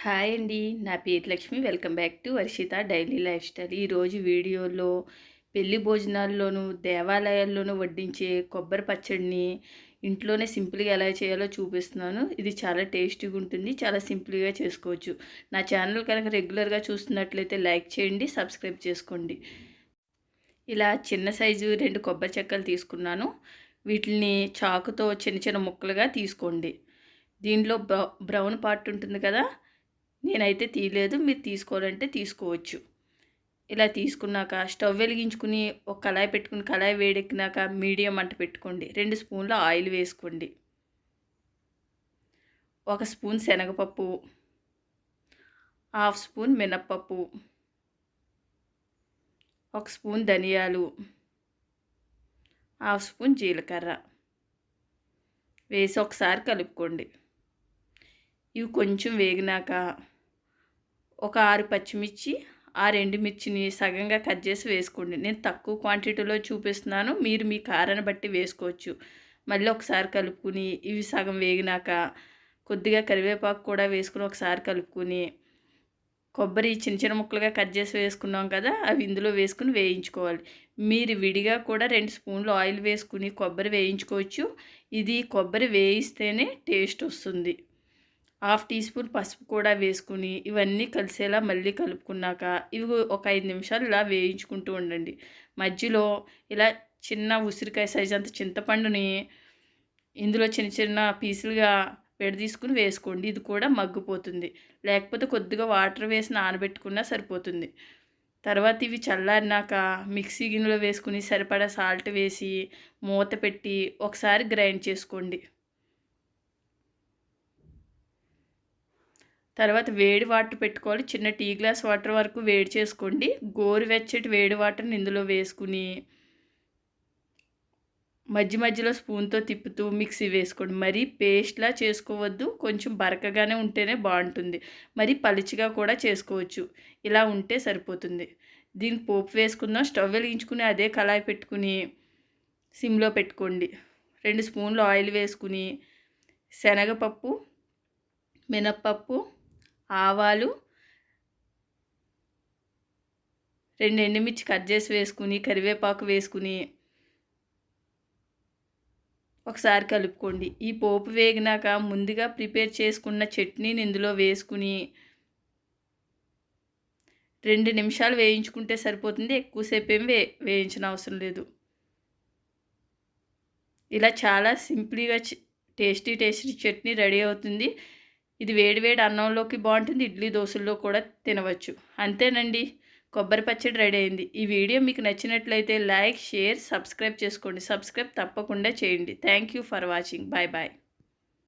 Hi అండి. నా పేరు Lakshmi. Welcome back to Varshitha daily lifestyle. ఈరోజు వీడియోలో పెళ్ళి భోజనాల్లోనూ దేవాలయాల్లోనూ వడ్డించే కొబ్బరి పచ్చడిని ఇంట్లోనే సింపుల్గా ఎలా చేయాలో చూపిస్తున్నాను. ఇది చాలా టేస్టీగా ఉంటుంది. చాలా సింపుల్గా చేసుకోవచ్చు. నా ఛానల్ కనుక రెగ్యులర్గా చూస్తున్నట్లయితే లైక్ చేయండి సబ్స్క్రైబ్ చేసుకోండి. ఇలా చిన్న సైజు రెండు కొబ్బరి చెక్కలు తీసుకున్నాను. వీటిని చాకుతో చిన్న చిన్న ముక్కలుగా తీసుకోండి. దీనిలో బ్రౌన్ పార్ట్ ఉంటుంది కదా నేనైతే తీయలేదు మీరు తీసుకోవాలంటే తీసుకోవచ్చు. ఇలా తీసుకున్నాక స్టవ్ వెలిగించుకుని ఒక కళాయి పెట్టుకుని కళాయి వేడెక్కినాక మీడియం మంట పెట్టుకోండి. రెండు స్పూన్ల ఆయిల్ వేసుకోండి. ఒక స్పూన్ శనగపప్పు హాఫ్ స్పూన్ మినప్పప్పు ఒక స్పూన్ ధనియాలు హాఫ్ స్పూన్ జీలకర్ర. వేసి ఒకసారి కలుపుకోండి. ఇవి కొంచెం వేగినాక ఒక ఆరు పచ్చిమిర్చి ఆ రెండు మిర్చిని సగంగా కట్ చేసి వేసుకోండి. నేను తక్కువ క్వాంటిటీలో చూపిస్తున్నాను. మీరు మీ కారాన్ని బట్టి వేసుకోవచ్చు. మళ్ళీ ఒకసారి కలుపుకుని ఇవి సగం వేగినాక కొద్దిగా కరివేపాకు కూడా వేసుకుని ఒకసారి కలుపుకుని కొబ్బరి చిన్న చిన్న ముక్కలుగా కట్ చేసి వేసుకున్నాం కదా అవి ఇందులో వేసుకుని వేయించుకోవాలి. మీరు విడిగా కూడా రెండు స్పూన్లు ఆయిల్ వేసుకుని కొబ్బరి వేయించుకోవచ్చు. ఇది కొబ్బరి వేయిస్తేనే టేస్ట్ వస్తుంది. హాఫ్ టీ స్పూన్ పసుపు కూడా వేసుకుని ఇవన్నీ కలిసేలా మళ్ళీ కలుపుకున్నాక ఇవి ఒక ఐదు నిమిషాలు ఇలా వేయించుకుంటూ ఉండండి. మధ్యలో ఇలా చిన్న ఉసిరికాయ సైజ్ అంత చింతపండుని ఇందులో చిన్న చిన్న పీసులుగా విడదీసుకుని వేసుకోండి. ఇది కూడా మగ్గిపోతుంది. లేకపోతే కొద్దిగా వాటర్ వేసి నానబెట్టుకున్నా సరిపోతుంది. తర్వాత ఇవి చల్లారినాక మిక్సీ గిన్నెలో వేసుకుని సరిపడా సాల్ట్ వేసి మూత పెట్టి ఒకసారి గ్రైండ్ చేసుకోండి. తర్వాత వేడి వాటర్ పెట్టుకోవాలి. చిన్న టీ గ్లాస్ వాటర్ వరకు వేడి చేసుకోండి. గోరువెచ్చటి వేడి వాటర్ని ఇందులో వేసుకుని మధ్య మధ్యలో స్పూన్తో తిప్పుతూ మిక్సీ వేసుకోండి. మరీ పేస్ట్లా చేసుకోవద్దు. కొంచెం బరకగానే ఉంటేనే బాగుంటుంది. మరి పలిచిగా కూడా చేసుకోవచ్చు. ఇలా ఉంటే సరిపోతుంది. దీనికి పోపు వేసుకుందాం. స్టవ్ వెలిగించుకుని అదే కళాయి పెట్టుకుని సిమ్లో పెట్టుకోండి. రెండు స్పూన్లు ఆయిల్ వేసుకుని శనగపప్పు మినప్పప్పు ఆవాలు రెండు ఎండుమిర్చి కట్ చేసి వేసుకుని కరివేపాకు వేసుకుని ఒకసారి కలుపుకోండి. ఈ పోపు వేగినాక ముందుగా ప్రిపేర్ చేసుకున్న చట్నీని ఇందులో వేసుకుని రెండు నిమిషాలు వేయించుకుంటే సరిపోతుంది. ఎక్కువసేపు ఏం వే వేయించిన అవసరం లేదు. ఇలా చాలా సింపుల్గా టేస్టీ టేస్టీ చట్నీ రెడీ అవుతుంది. ఇది వేడివేడి అన్నంలోకి బాగుంటుంది ఇడ్లీ దోశల్లో కూడా తినవచ్చు. అంతేనండి కొబ్బరి పచ్చడి రెడీ అయింది. ఈ వీడియో మీకు నచ్చినట్లయితే లైక్ షేర్ సబ్స్క్రైబ్ చేసుకోండి. సబ్స్క్రైబ్ తప్పకుండా చేయండి. Thank you for watching. Bye bye